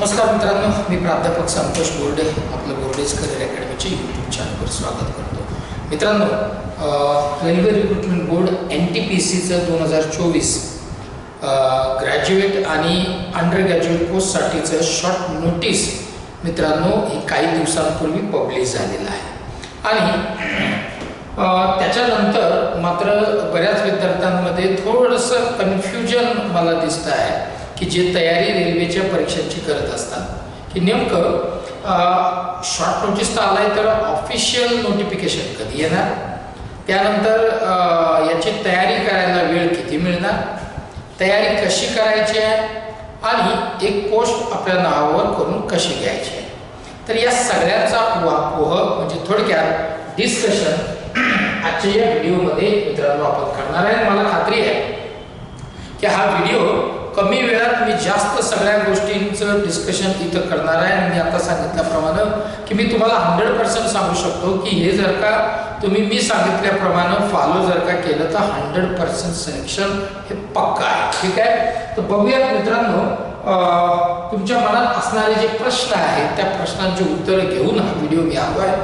नमस्कार मित्रांनो मी प्राध्यापक संतोष बोर्डे आपलं बोर्डेज करिअर अकॅडमीचे यूट्यूब चॅनलवर स्वागत करतो. मित्रांनो railway recruitment board N T P सीचं दोन हजार चोवीस ग्रॅज्युएट आणि अंडर ग्रॅज्युएट पोस्टसाठीचं शॉर्ट नोटीस मित्रांनो हे काही दिवसांपूर्वी पब्लिश झालेलं आहे. आणि त्याच्यानंतर मात्र बऱ्याच विद्यार्थ्यांमध्ये थोडंसं कन्फ्युजन मला दिसतं आहे की जे तयारी रेल्वेच्या परीक्षांची करत असतात की नेमकं शॉर्ट नोटीस तर आलाय तर ऑफिशियल नोटिफिकेशन कधी येणार? त्यानंतर याची तयारी करायला वेळ किती मिळणार? तयारी कशी करायची आहे? आणि एक पोस्ट आपल्या नावावर करून कशी घ्यायची आहे? तर या सगळ्यांचा वापोह म्हणजे थोडक्यात डिस्कशन आजच्या या व्हिडिओमध्ये मित्रांनो आपण करणार आहे. आणि मला खात्री आहे की हा व्हिडिओ कमी वेळात मी जास्त सगळ्या गोष्टींचं डिस्कशन इथं करणार आहे. आणि मी आता सांगितल्याप्रमाणे की मी तुम्हाला हंड्रेड पर्सेंट सांगू शकतो की हे जर का तुम्ही मी सांगितल्याप्रमाणे फॉलो जर का केलं तर हंड्रेड पर्सेंट सिलेक्शन हे पक्का आहे. ठीक आहे? तर बघूयात मित्रांनो तुमच्या मनात असणारे जे प्रश्न आहेत त्या प्रश्नांची उत्तरं घेऊन हा व्हिडिओ मी आलो आहे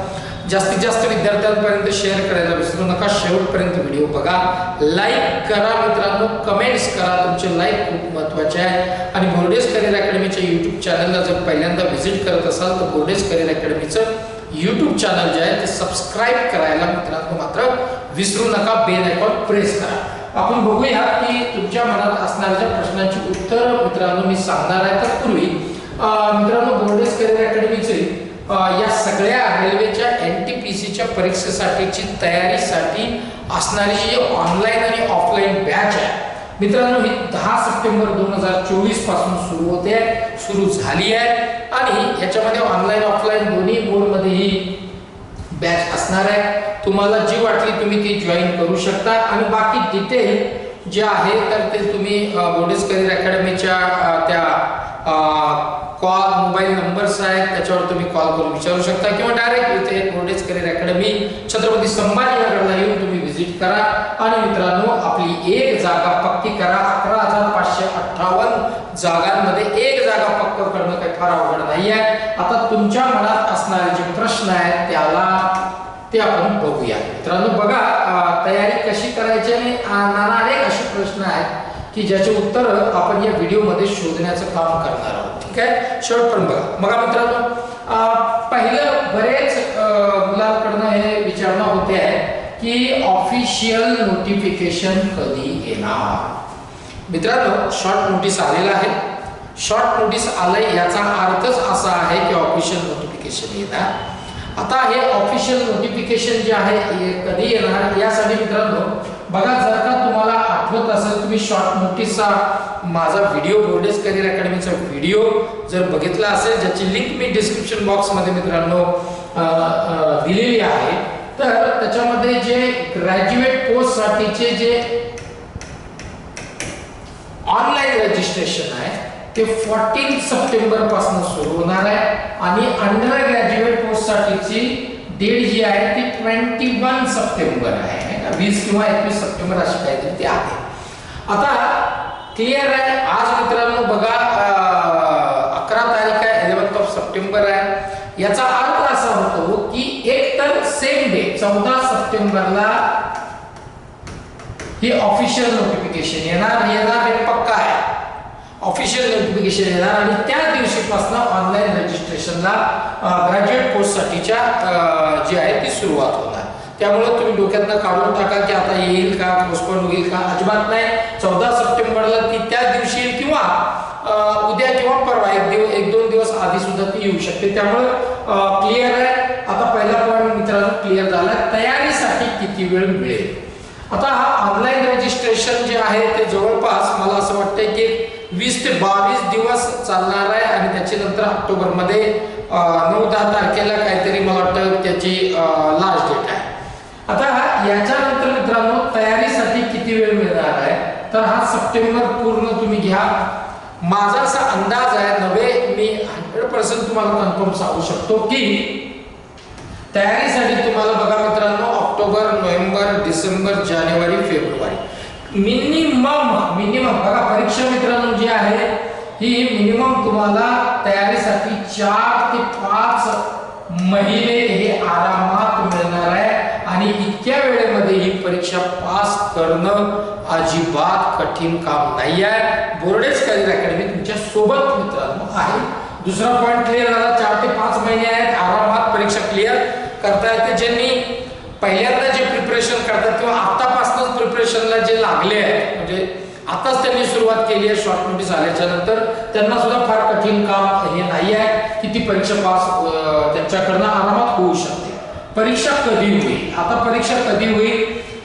जास्तीत जास्त विद्यार्थ्यांपर्यंत शेअर करायला विसरू नका. शेवटपर्यंत व्हिडिओ बघा. लाईक करा मित्रांनो. कमेंट्स करा. तुमचे लाईक खूप महत्त्वाचे आहे. आणि बोर्डेज करिअर अकॅडमीच्या यूट्यूब चॅनलला जर पहिल्यांदा व्हिजिट करत असाल तर बोर्डेज करिअर अकॅडमीचं यूट्यूब चॅनल जे आहे ते सबस्क्राईब करायला मित्रांनो मात्र विसरू नका. बेल आयकॉन प्रेस करा. आपण बघूया की तुमच्या मनात असणाऱ्या ज्या प्रश्नांची उत्तर मित्रांनो मी सांगणार आहे. तर पूर्वी मित्रांनो बोर्डेज करिअर अकॅडमीचे या सगळ्या रेल्वेच्या परीक्षेसाठीची तयारीसाठी असणारी जी ऑनलाईन आणि ऑफलाईन बॅच आहे मित्रांनो ही दहा सप्टेंबर दोन हजार चोवीसपासून सुरू होते आहे सुरू झाली आहे. आणि याच्यामध्ये ऑनलाईन ऑफलाईन दोन्ही मोडमध्येही बॅच असणार आहे. तुम्हाला जी वाटली तुम्ही ती जॉईन करू शकता. आणि बाकी डिटेल जे आहे तर ते तुम्ही बोर्डेज करिअर अकॅडमीच्या कॉल मोबाईल नंबर्स आहेत त्याच्यावर तुम्ही कॉल करून विचारू शकता. किंवा डायरेक्ट इथे नोटेज करिअर अकॅडमी छत्रपती संभाजीनगरला येऊन तुम्ही व्हिजिट करा. आणि मित्रांनो आपली एक जागा पक्की करा. अकरा हजार पाचशे अठ्ठावन्न जागांमध्ये एक जागा पक्क करणं काही फार अवघड नाही आहे आता तुमच्या मनात असणारे जे प्रश्न आहेत त्याला ते आपण बघूया. मित्रांनो बघा तयारी कशी करायची आणि नाना अनेक असे प्रश्न आहेत की ज्याचे उत्तर आपण या व्हिडिओमध्ये शोधण्याचं काम करणार आहोत. ठीक आहे? शेवटपर्यंत बघा. बघा मित्रांनो पहिलं बरेच मुलांकडनं हे विचारणं होते आहे की ऑफिशियल नोटिफिकेशन कधी येणार? मित्रांनो शॉर्ट नोटीस आलेला आहे. शॉर्ट नोटीस आलंय याचा अर्थच असा आहे की ऑफिशियल नोटिफिकेशन येणार. आता हे ऑफिशियल नोटिफिकेशन जे आहे कधी येणार? यासाठी मित्रांनो बघा जर का तुम्हाला आठवत असेल तुम्ही शॉर्ट नोटीसचा माझा व्हिडिओ बोर्डेस करिअर अकॅडमीचा व्हिडिओ जर बघितला असेल ज्याची लिंक मी डिस्क्रिप्शन बॉक्समध्ये मित्रांनो दिलेली आहे तर त्याच्यामध्ये जे ग्रॅज्युएट पोस्टसाठीचे जे ऑनलाईन रजिस्ट्रेशन आहे ते फोर्टीन सप्टेंबरपासून सुरू होणार आहे आणि अंडर ग्रॅज्युएट पोस्ट साठीची डेट जी आहे ती ट्वेंटी वन सप्टेंबर आहे. वीस किंवा एकवीस सप्टेंबर अशी काहीतरी ती आहे. आता क्लिअर आहे आज मित्रांनो बघा अकरा तारीख आहे इलेव्हन्थ ऑफ सप्टेंबर आहे. याचा अर्थ असा होतो की एक तर सेम डे चौदा सप्टेंबरला ही ऑफिशियल नोटिफिकेशन येणार येणार हे पक्का आहे. ऑफिशियल नोटिफिकेशन येणार आणि त्या दिवशीपासून ऑनलाईन रजिस्ट्रेशनला ग्रॅज्युएट पोस्टसाठीच्या जी आहे ती सुरुवात होणार. त्यामुळे तुम्ही डोक्यातनं काढून टाका की आता येईल का पोस्टपोन होईल का अजिबात नाही. चौदा सप्टेंबरला ती त्या दिवशी येईल किंवा उद्या किंवा परवा एक दिवस एक दोन दिवस आधी सुद्धा ती येऊ शकते. त्यामुळे क्लिअर आहे. आता पहिला पॉईंट मित्रांनो क्लिअर झाला. तयारीसाठी किती वेळ मिळेल? आता हा ऑनलाईन रजिस्ट्रेशन जे आहे ते जवळपास मला असं वाटतंय की वीस ते बावीस दिवस चालणार आहे आणि त्याची नंतर ऑक्टोबरमध्ये नऊ दहा तारखेला काहीतरी मला वाटतं त्याची लास्ट डेट आता याच्यानंतर मित्रांनो तयारीसाठी किती वेळ मिळणार आहे? तर हा सप्टेंबर पूर्ण तुम्ही घ्या. माझा असा अंदाज आहे नव्हे मी हंड्रेड पर्सेंट तुम्हाला कन्फर्म सांगू शकतो की तयारीसाठी तुम्हाला बघा मित्रांनो ऑक्टोबर नोव्हेंबर डिसेंबर जानेवारी फेब्रुवारी. मिनिमम मिनिमम बघा परीक्षा मित्रांनो जी आहे ही मिनिमम तुम्हाला तयारीसाठी चार ते पाच महिने हे आरामात मिळणार आहे. आणि इतक्या वेळेमध्ये ही परीक्षा पास करणं अजिबात कठीण काम नाही आहे बोर्डेज करिअर अकॅडमी तुमच्यासोबत मित्रांनो आहे. दुसरा पॉईंट क्लिअर झाला. चार ते पाच महिने आहेत. आरामात परीक्षा क्लिअर करता येते. ज्यांनी पहिल्यांदा जे प्रिपरेशन करतात किंवा आतापासूनच प्रिपरेशनला जे लागले आहेत म्हणजे आताच त्यांनी सुरुवात केली आहे शॉर्ट नोटीस आल्याच्यानंतर त्यांना सुद्धा फार कठीण काम हे नाही आहे की ती परीक्षा पास त्यांच्याकडनं आरामात होऊ शकते. परीक्षा कधी होईल? आता परीक्षा कधी होईल?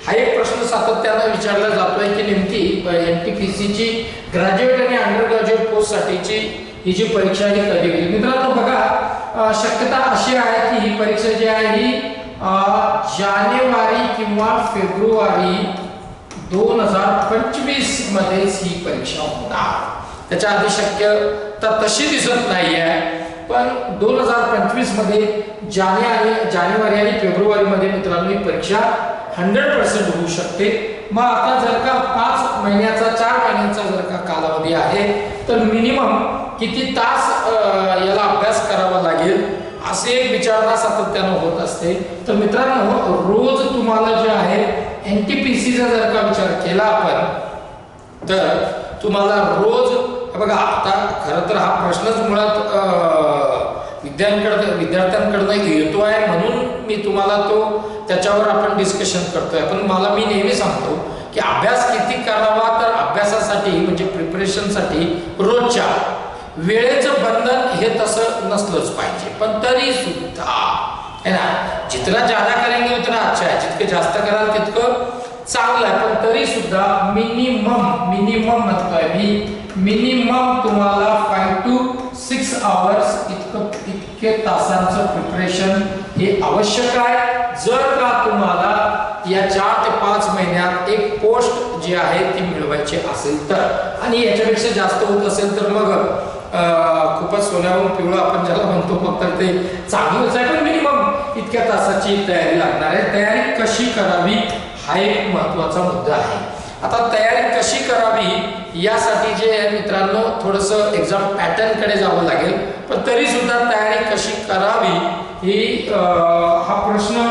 हा एक प्रश्न सातत्यानं विचारला जातोय की नेमकी एन टी पी सीची ग्रॅज्युएट आणि अंडर ग्रॅज्युएट पोस्टसाठीची ही जी परीक्षा ही कधी होईल? मित्रांनो बघा शक्यता अशी आहे की ही परीक्षा जी आहे ही जानेवारी किंवा फेब्रुवारी दोन हजार पंचवीस मध्येच ही परीक्षा होणार. त्याच्या आधी शक्यता तशी दिसत नाही आहे पण दोन हजार पंचवीसमध्ये जाने आणि जानेवारी आणि फेब्रुवारी मध्ये मित्रांनो ही परीक्षा हंड्रेड पर्सेंट होऊ शकते. मग आता जर का पाच महिन्याचा चार महिन्यांचा जर का कालावधी आहे तर मिनिमम किती तास याला अभ्यास करावा लागेल? असे एक विचारणा सातत्यानं होत असते. तर मित्रांनो रोज तुम्हाला जे आहे एन टी पी सीचा जर का विचार केला आपण तर तुम्हाला रोज बघा आता खरं तर हा प्रश्नच मुळात विद्यार्थ्यांकडं विद्यार्थ्यांकडनं येतो आहे म्हणून मी तुम्हाला तो त्याच्यावर आपण डिस्कशन करतोय. पण मला मी नेहमी सांगतो की अभ्यास किती करावा तर अभ्यासासाठी म्हणजे प्रिपरेशनसाठी रोजच्या वेळेचं बंधन हे तसं नसलंच पाहिजे. पण तरी सुद्धा है ना? जितना ज्यादा करेंगे उतना अच्छा आहे जितकं जास्त कराल तितकं चांगलं आहे. पण तरी सुद्धा मिनिमम मिनिमम म्हणतोय मी मिनिमम तुम्हाला फाईव्ह टू सिक्स आवर्स इतकं इतके तासांचं प्रिपरेशन हे आवश्यक आहे. जर का तुम्हाला या चार ते पाच महिन्यात एक पोस्ट जी आहे ती मिळवायची असेल तर. आणि याच्यापेक्षा जास्त होत असेल तर मग खूपच सोन्यावरून पिवळं आपण ज्याला म्हणतो मग तर ते चांगलंच आहे. पण मिनिमम इतक्या तासाची तयारी लागणार आहे. तयारी कशी करावी हा एक महत्त्वाचा मुद्दा आहे. आता तयारी कशी करावी यासाठी जे मित्रांनो थोडंसं एक्झाम पॅटर्नकडे जावं लागेल. पण तरी सुद्धा तयारी कशी करावी ही हा प्रश्न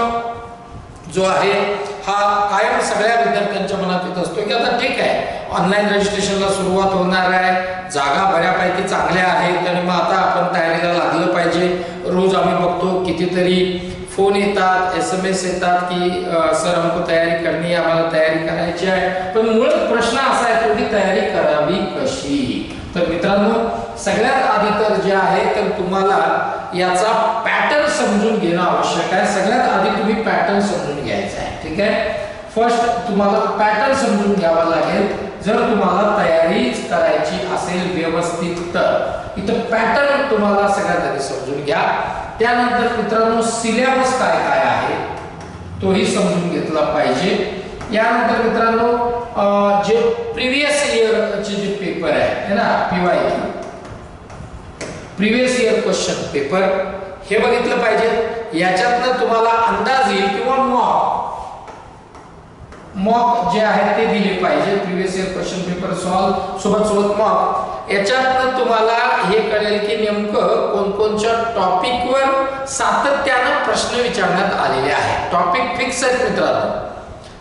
जो आहे हा कायम सगळ्या विद्यार्थ्यांच्या मनात येत असतो की आता ठीक आहे ऑनलाईन रजिस्ट्रेशनला सुरुवात होणार आहे. जागा बऱ्यापैकी चांगल्या आहेत आणि मग आता आपण तयारीला लागलं पाहिजे. रोज आम्ही बघतो कितीतरी फोन येतात एस एम एस येतात की सर हमको तयारी करणी आम्हाला तयारी करायची आहे. पण मूळ प्रश्न असा येतो की तयारी करावी कशी? तर मित्रांनो सगळ्यात आधी तर जे आहे तर तुम्हाला याचा पॅटर्न समजून घेणं आवश्यक आहे. सगळ्यात आधी तुम्ही पॅटर्न समजून घ्यायचा आहे ठीक आहे? फर्स्ट तुम्हाला पॅटर्न समजून घ्यावा लागेल. जर तुम्हाला तयारीच करायची असेल व्यवस्थित तर इथं पॅटर्न तुम्हाला सगळ्यात आधी समजून घ्या. त्यानंतर मित्रांनो सिलेबस काय काय आहे तोही समजून घेतला पाहिजे. यानंतर मित्रांनो जे प्रिव्हियस इयरचे जे पेपर आहे ना PY previous year question paper हे बघितलं पाहिजे. याच्यातनं तुम्हाला अंदाज येईल किंवा मॉक मॉक जे आहे ते दिले पाहिजे previous year question paper solve सोबत सोबत मॉक याच्यातनं तुम्हाला हे कळेल की नेमकं कोणकोणच्या टॉपिकवर सातत्यानं प्रश्न विचारण्यात आलेले आहेत. टॉपिक फिक्स आहेत मित्रांनो.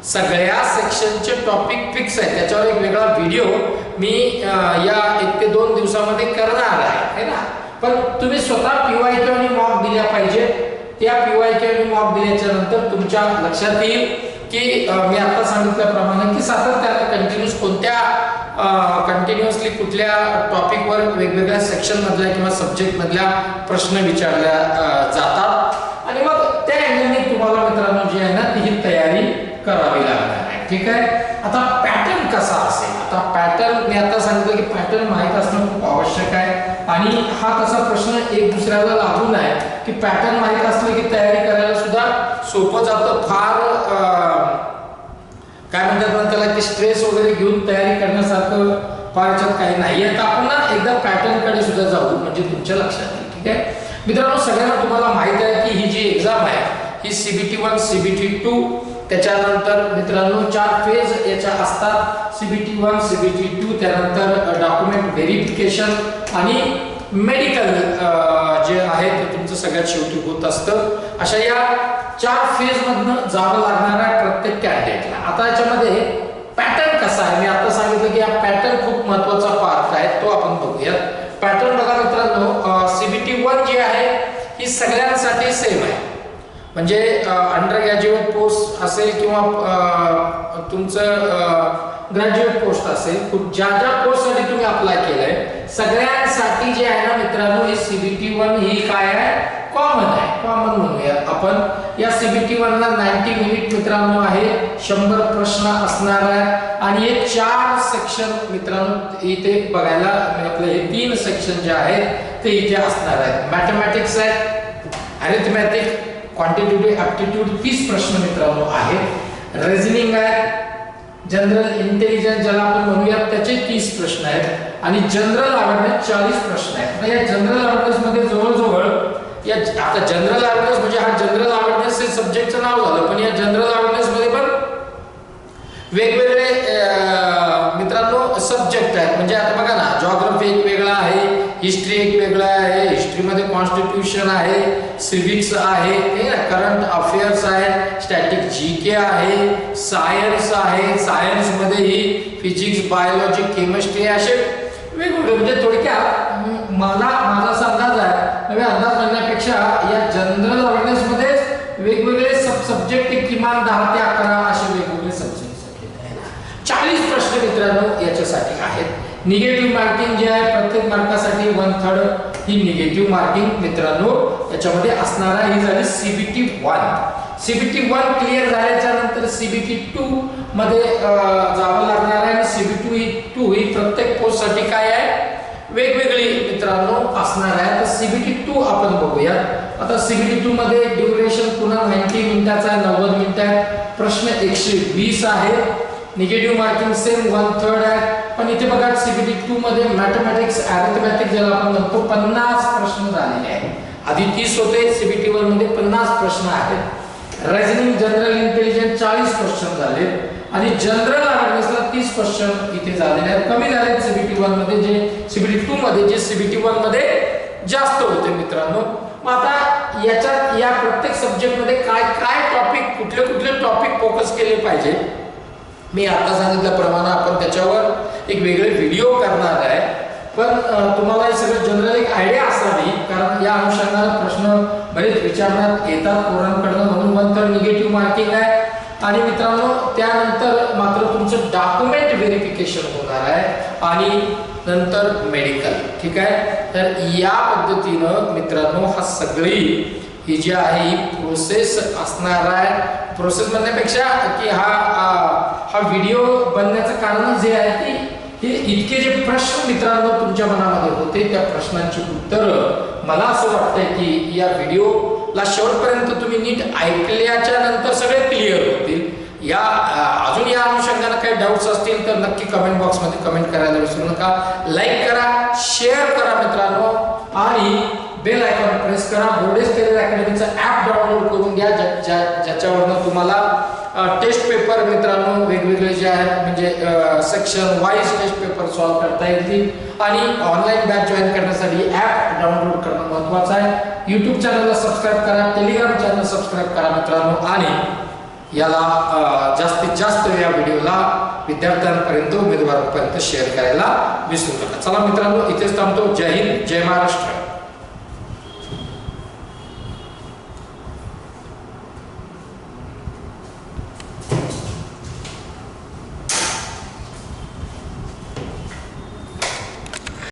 सगळ्या सेक्शनचे टॉपिक फिक्स आहेत. त्याच्यावर एक वेगळा व्हिडिओ मी या एक ते दोन दिवसामध्ये करणार आहे. है ना? पण तुम्ही स्वतः पीवाय आणि मॉक दिल्या पाहिजे. त्या पीवाय आणि मॉक दिल्याच्या नंतर तुमच्या लक्षात येईल की मी आता सांगितल्याप्रमाणे की सातत्यानं कंटिन्यूस कोणत्या कंटिन्युअसली कुठल्या टॉपिकवर वेगवेगळ्या सेक्शन मधल्या किंवा सब्जेक्ट मधल्या प्रश्न विचारल्या जातात. आणि मग त्या अँगलने तुम्हाला मित्रांनो जी आहे ना ती ही तयारी करावी लागणार आहे. ठीक आहे? आता पॅटर्न कसा असेल? आता पॅटर्न मी आता सांगितलं की पॅटर्न माहीत असणं खूप आवश्यक आहे. आणि हा तसा प्रश्न एक दुसऱ्याला लागून आहे की पॅटर्न माहीत असलं की तयारी करायला सुद्धा सोपं जातं. फार काय म्हणतात पण त्याला की स्ट्रेस वगैरे घेऊन तयारी करण्यासारखं फारच्यात काही नाही. आहे तर आपण ना एकदा पॅटर्नकडे सुद्धा जाऊ म्हणजे तुमच्या लक्षात येईल ठीक आहे? मित्रांनो सगळ्यांना तुम्हाला माहीत आहे की ही जी एक्झाम आहे ही सीबीटी वन सीबीटी टू त्याच्यानंतर मित्रांनो चार फेज याच्या असतात. सीबीटी वन सीबीटी टू त्यानंतर डॉक्युमेंट व्हेरिफिकेशन आणि मेडिकल जे आहे ते तुमचं सगळ्यात शेवटी होत असतं. अशा या चार फेज मधनं जावं लागणार आहे प्रत्येक कॅन्डिडेटला आता याच्यामध्ये पॅटर्न कसा आहे? मी आता सांगितलं की हा पॅटर्न खूप महत्त्वाचा पार्ट आहे तो आपण बघूया पॅटर्न बघा मित्रांनो सीबीटी वन जी आहे ही सगळ्यांसाठी सेम आहे. म्हणजे अंडर ग्रॅज्युएट पोस्ट असेल किंवा तुमचं ग्रॅज्युएट पोस्ट असेल ज्या ज्या पोस्टसाठी तुम्ही अप्लाय केलंय सगळ्यांसाठी जे आहे ना मित्रांनो हे सीबीटी वन ही काय आहे? कॉमन आहे. कॉमन म्हणूया आपण. या सीबीटी वन ला नाईन्टी मिनिट मित्रांनो आहे. शंभर प्रश्न असणार आहे आणि हे चार सेक्शन मित्रांनो इथे बघायला आपले हे तीन सेक्शन जे आहेत ते इथे असणार आहेत. मॅथमॅटिक्स आहेत अरिथमॅटिक क्वांटिटेटिव्ह ऍप्टिट्यूड तीस प्रश्न मित्रांनो आहेत. रिझनिंग आहे जनरल इंटेलिजन्स ज्याला आपण म्हणूया त्याचे तीस प्रश्न आहेत. आणि जनरल अवेअरनेस चाळीस प्रश्न आहेत. आता या जनरल अवेअरनेस मध्ये जवळजवळ या आता जनरल अवेअरनेस म्हणजे हा जनरल अवेअरनेस हे सब्जेक्टचं नाव झालं पण या जनरल अवेअरनेस मध्ये पण वेगवेगळे मित्रांनो सब्जेक्ट आहेत. म्हणजे आता बघा ना जॉग्रफी एक वेगळा आहे हिस्ट्री एक वेगळा आहे हिस्ट्रीमध्ये कॉन्स्टिट्यूशन आहे सिव्हिक्स आहे करंट अफेअर्स आहे स्टॅटिक जी के आहे सायन्स आहे सायन्समध्येही फिजिक्स बायोलॉजी केमिस्ट्री असे वेगवेगळे म्हणजे थोडक्यात मला माझा असा अंदाज आहे म्हणजे अंदाज म्हणण्यापेक्षा या जनरल अवेअरनेस मध्येच वेगवेगळे सब सब्जेक्ट किमान दहा ते अकरा असे वेगवेगळे सब्जेक्ट चाळीस प्रश्न मित्रांनो याच्यासाठी आहेत. निगेटिव्ह मार्किंग जे आहे प्रत्येक मार्कासाठी वन थर्ड ही निगेटिव्ह मार्किंग मित्रांनो याच्यामध्ये असणार आहे ही झाली CBT one CBT one clear झाल्याच्यानंतर सीबीटी टू मध्ये जावं लागणार आहे. आणि सीबीटी ही टू ही प्रत्येक पोस्टसाठी काय आहे? वेगवेगळी मित्रांनो असणार आहे. तर सीबीटी टू आपण बघूया. आता सीबीटी टू मध्ये ड्युरेशन पुन्हा 90 मिनिटाचा आहे नव्वद मिनिट आहे. प्रश्न एकशे वीस आहे. Negative marking same one third आहे पण इथे बघा सीबीटी टू मध्ये मॅथमॅटिक्स अरिथमॅटिक ज्याला आपण म्हणतो पन्नास प्रश्न झालेले आहेत. आधी तीस होते सीबीटी वनमध्ये पन्नास प्रश्न आहेत. रेझनिंग जनरल इंटेलिजन्स चाळीस क्वेश्चन झाले. आणि जनरल अवेअरनेसला तीस क्वेश्चन इथे झालेले आहेत. कमी झाले सीबीटी वनमध्ये जे सीबीटी टू मध्ये जे सीबीटी वनमध्ये जास्त होते मित्रांनो. मग आता याच्यात या प्रत्येक सब्जेक्टमध्ये काय काय टॉपिक कुठले कुठले टॉपिक फोकस केले पाहिजे? मी आता सांगितल्याप्रमाणे आपण त्याच्यावर एक वेगळे व्हिडिओ करणार आहे. पण तुम्हाला हे सगळं जनरल एक आयडिया असावी कारण या अनुषंगाने प्रश्न बरेच विचारण्यात येतात पोरांकडनं म्हणून. मग तर निगेटिव्ह मार्किंग आहे. आणि मित्रांनो त्यानंतर मात्र तुमचं डॉक्युमेंट व्हेरिफिकेशन होणार आहे. आणि नंतर मेडिकल ठीक आहे? तर या पद्धतीनं मित्रांनो हा सगळी ही जी आहे ही प्रोसेस असणार आहे. प्रोसेस म्हणण्यापेक्षा की हा आ, हा व्हिडिओ बनण्याचं कारण जे आहे की हे इतके जे प्रश्न मित्रांनो तुमच्या मनामध्ये होते त्या प्रश्नांची उत्तरं मला असं वाटतंय की या व्हिडिओला शेवटपर्यंत तुम्ही नीट ऐकल्याच्या नंतर सगळे क्लिअर होतील. या अजून या अनुषंगानं काही डाऊट्स असतील तर नक्की कमेंट बॉक्समध्ये कमेंट करायला विसरू नका. लाईक करा शेअर करा मित्रांनो. आणि बेल आयकॉन प्रेस करा. बोर्डेस करिअर अकॅडमीचं ॲप डाउनलोड करून घ्या. ज्या- ज्या- ज्याच्यावरनं तुम्हाला टेस्ट पेपर मित्रांनो वेगवेगळे जे आहेत म्हणजे section wise test paper solve करता येतील. आणि ऑनलाईन बॅच जॉईन करण्यासाठी ॲप डाउनलोड करणं महत्त्वाचं आहे. यूट्यूब चॅनलला सबस्क्राईब करा. टेलिग्राम चॅनल सबस्क्राईब करा मित्रांनो. आणि याला जास्तीत जास्त या व्हिडिओला विद्यार्थ्यांपर्यंत उमेदवारांपर्यंत शेअर करायला विसरू नका. चला मित्रांनो इथेच थांबतो. जय हिंद जय महाराष्ट्र.